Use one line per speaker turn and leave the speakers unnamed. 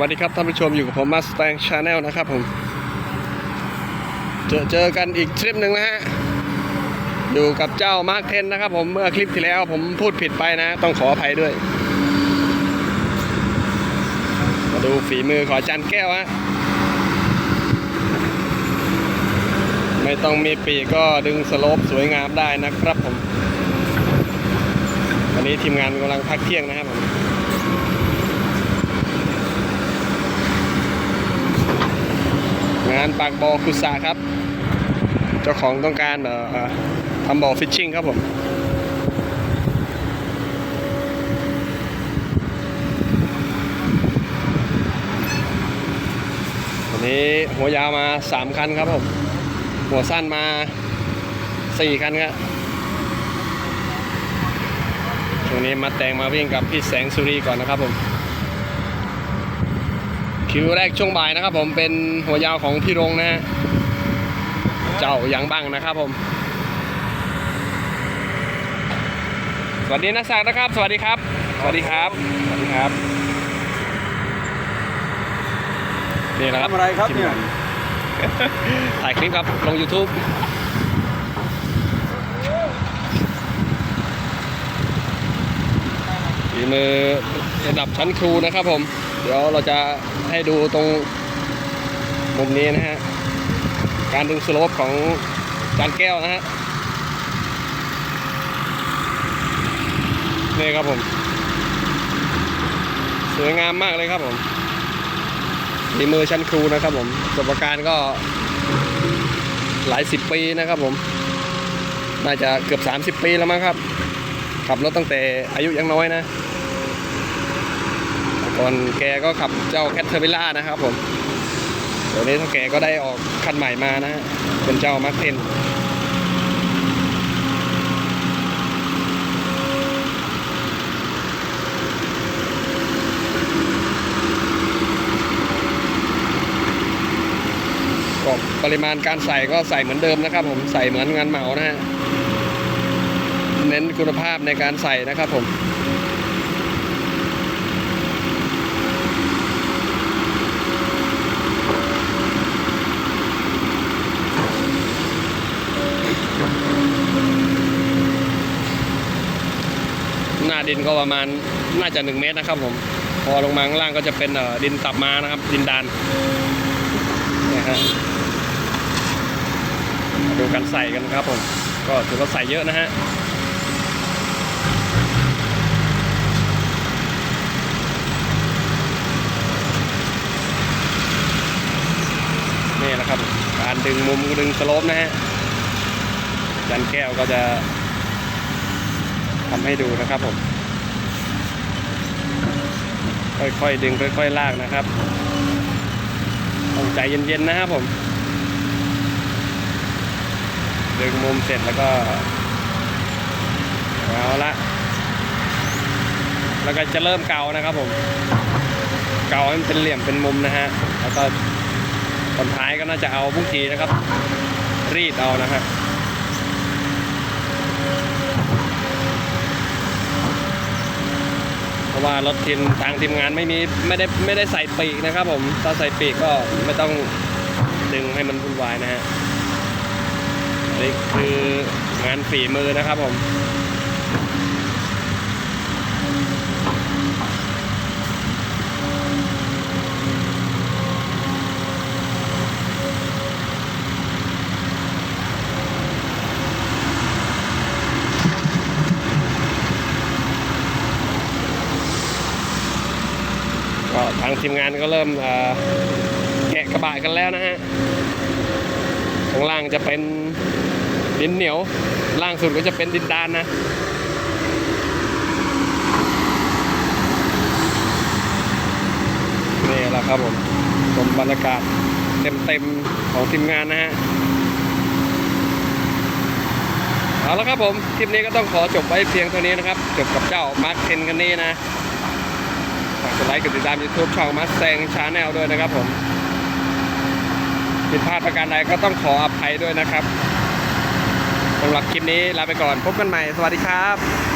วัสดีครับท่านผู้ชมอยู่กับผมมาสแตงชาแนลนะครับผม เจอเจอกันอีกทริปหนึ่งนะฮะ อยู่กับเจ้ามาร์คเทนนะครับผมเมื่อคลิปที่แล้วผมพูดผิดไปนะ ต้องขออภัยด้วย มาดูฝีมือของอาจารย์แก้วฮะ ไม่ต้องมีปีกก็ดึงสโลปสวยงามได้นะครับผม วันนี้ทีมงานกำลังพักเที่ยงนะครับผมานปากบอคุสาครับ เจ้าของต้องการเอ่อทำบ่อฟิชชิ่งครับผมวันนี้หัวยาวมา 3 คันครับผม หัวสั้นมา 4 คันครับช่วงนี้มาแต่งมาวิ่งกับพี่แสงสุรีก่อนนะครับผม คิวแรกช่วงบ่ายนะครับ ผมเป็นหัวยาวของพี่รงนะฮะเจ้ายังบังนะครับผม สวัสดีนักสักนะครับ สวัสดีครับ สวัสดีครับ สวัสดีครับนี่แหละครับ
ทำอะไรครับเนี่ย
ถ่ายคลิปครับลง YouTube ฝีมือ ระดับชั้นครูนะครับผม เดี๋ยวเราจะให้ดูตรงมุมนี้นะฮะ การดึงสโลปของจานแก้วนะฮะ นี่ครับผม สวยงามมากเลยครับผมฝีมือชั้นครูนะครับผมประสบการณ์ก็หลายสิบปีนะครับผม น่าจะเกือบ 30 ปีแล้วมั้งครับ ขับรถตั้งแต่อายุยังน้อยนะ ตอนแกก็ขับเจ้าแคทเทอร์วิล่านะครับผมเดี๋ยวนี้ท่าแกก็ได้ออกคันใหม่มานะฮะเป็นเจ้ามาร์คเทนก็ปริมาณการใส่ก็ใส่เหมือนเดิมนะครับ ผมใส่เหมือนงานเหมานะฮะเน้นคุณภาพในการใส่นะครับผม ดินก็ประมาณน่าจะ 1 เมตรนะครับผมพอลงมาข้างล่างก็จะเป็นดินตับมานะครับ ดินดานนะฮะดูการใส่กันครับผมก็ถือว่าใส่เยอะนะฮะนี่แหละครับ การดึงมุมดึงสโลปนะฮะจันแก้วก็จะ ทำให้ดูนะครับผม ค่อยๆดึงค่อยๆลากนะครับต้องใจเย็นๆนะครับผม ดึงมุมเสร็จแล้วก็เอาละแล้วก็จะเริ่มเกานะครับผม เกาให้มันเป็นเหลี่ยมเป็นมุมนะฮะ แล้วก็ตอนท้ายก็น่าจะเอาบุ้งกีนะครับ รีดเอานะฮะ เพราะว่ารถทีมทางทีมงานไม่มีไม่ได้ไม่ได้ใส่ปีกนะครับ ผมถ้าใส่ปีกก็ไม่ต้องดึงให้มันวุ่นวายนะฮะนี่คืองานฝีมือนะครับผมางทีมงานก็เริ่มแกะกระบะกันแล้วนะฮะข้างล่างจะเป็นดินเหนียว ล่างสุดก็จะเป็นดินดานนะนี่แหละครับผมชมบรรยากาศเต็มๆของทีมงานนะฮะเอาละครับผม คลิปนี้ก็ต้องขอจบไว้เพียงเท่านี้นะครับ จบกับเจ้ามาร์คเทนกันนี้นะ ดไลค์กดติดตาม YouTube ช่องมัสแซงชาแนลด้วยนะครับผมผิดพลาดประการใดก็ต้องขออภัยด้วยนะครับสำหรับคลิปนี้ลาไปก่อนพบกันใหม่ สวัสดีครับ